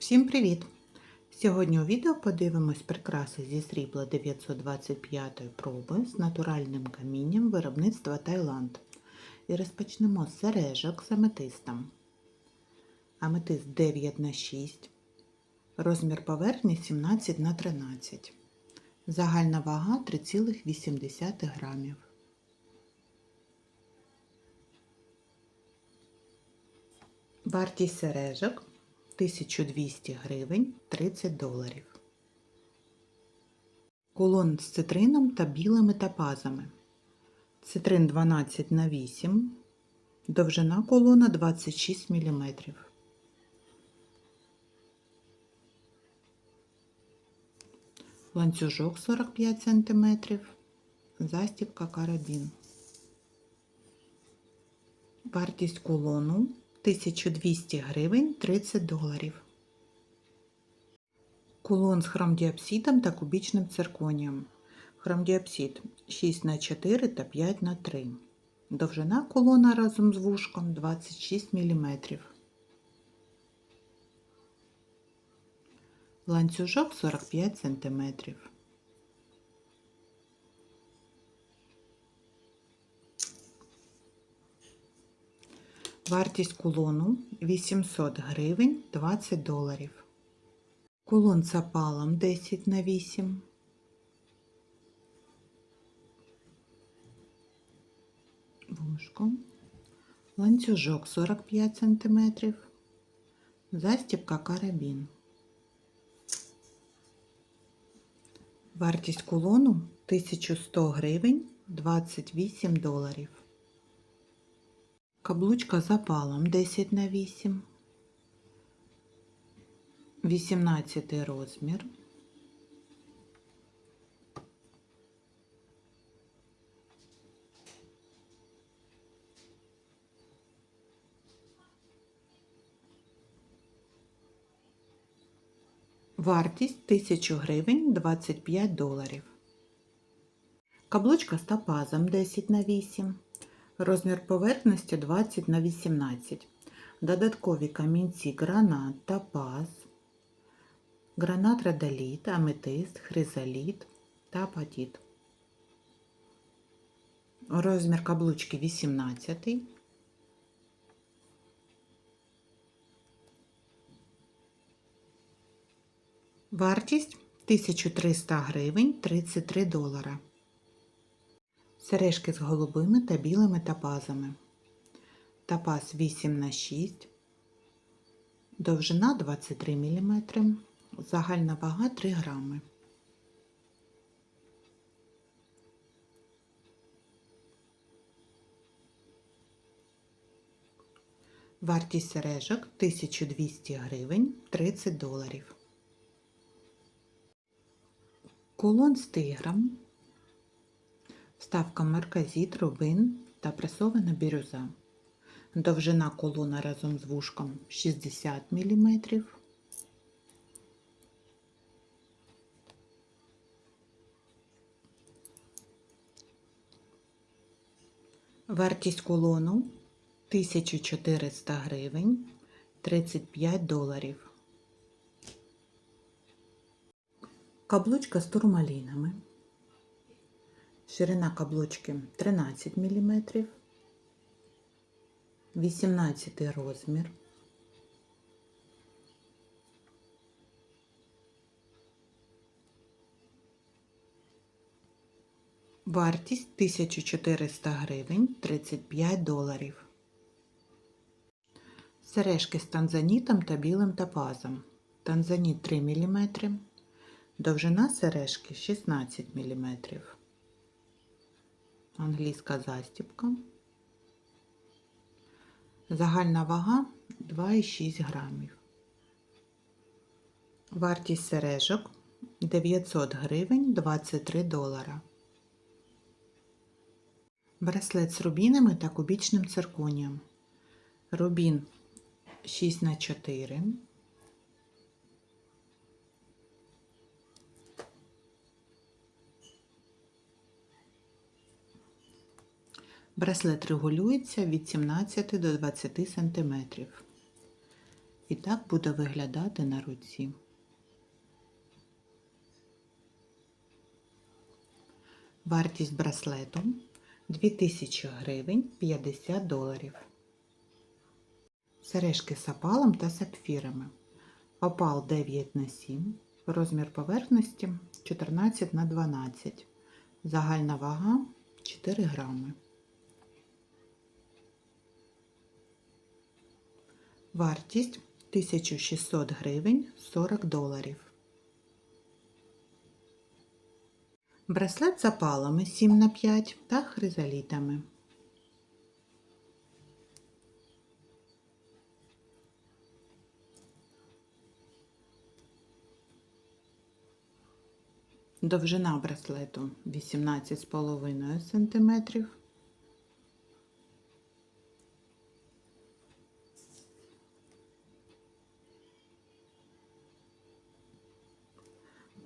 Всім привіт! Сьогодні у відео подивимось прикраси зі срібла 925 проби з натуральним камінням виробництва Таїланд. І розпочнемо з сережок з аметистом. Аметист 9 на 6 розмір поверхні 17 на 13 Загальна вага 3,8 грамів. Вартість сережок 1200 гривень 30 доларів. Кулон з цитрином та білими топазами. Цитрин 12 на 8 довжина колона 26 мм. Ланцюжок 45 см. Застібка карабін. Вартість кулону 1200 гривень 30 доларів. Кулон з хромдіапсидом та кубічним цирконієм. Хромдіапсид 6 на 4 та 5 на 3 Довжина колона разом з вушком 26 мм. Ланцюжок 45 см. Вартість кулону 800 гривень 20 доларів. Кулон з опалом 10 на 8. Вушко. Ланцюжок 45 см. Застібка карабін. Вартість кулону 1100 гривень 28 доларів. Каблучка запалом 10 на 8, 18 розмір. Вартість 1000 гривень 25 доларів. Каблучка з топазом 10 на 8. Розмір поверхності 20 на 18. Додаткові камінці гранат, топаз, гранат радоліт, аметист, хризоліт та апатит. Розмір каблучки 18. Вартість 1300 гривень 33 долара. Сережки з голубими та білими топазами. Топаз 8 на 6, довжина 23 мм, загальна вага 3 грами. Вартість сережок 1200 гривень 30 доларів. Кулон з тигром Вставка марказіт, рубин та пресована бірюза. Довжина колона разом з вушком 60 мм. Вартість колону 1400 гривень 35 доларів. Каблучка з турмалінами. Ширина каблучки 13 мм, 18 розмір. Вартість 1400 гривень 35 доларів. Сережки з танзанітом та білим топазом. Танзаніт 3 мм, довжина сережки 16 мм англійська застібка. Загальна вага 2,6 грамів. Вартість сережок 900 гривень 23 долара. Браслет з рубінами та кубічним цирконієм. Рубін 6 Браслет регулюється від 17 до 20 см. І так буде виглядати на руці. Вартість браслету 2000 гривень 50 доларів. Сережки з опалом та сапфірами. Опал 9 на 7, розмір поверхності 14 на 12, загальна вага 4 грами. Вартість 1600 гривень 40 доларів. Браслет з опалами 7 на 5 та хризалітами. Довжина браслету 18,5 см.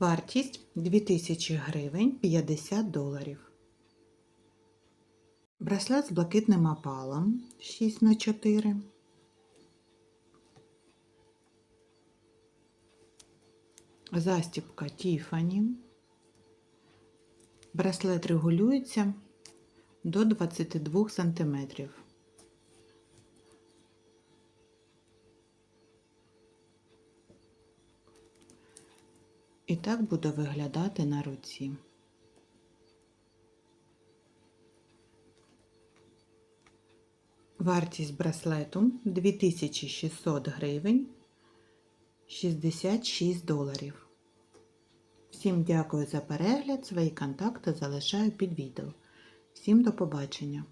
Вартість 2000 гривень 50 доларів. Браслет з блакитним опалом 6 на 4 Застібка Тіфані. Браслет регулюється до 22 см. І так буде виглядати на руці. Вартість браслету 2600 гривень 66 доларів. Всім дякую за перегляд. Свої контакти залишаю під відео. Всім до побачення!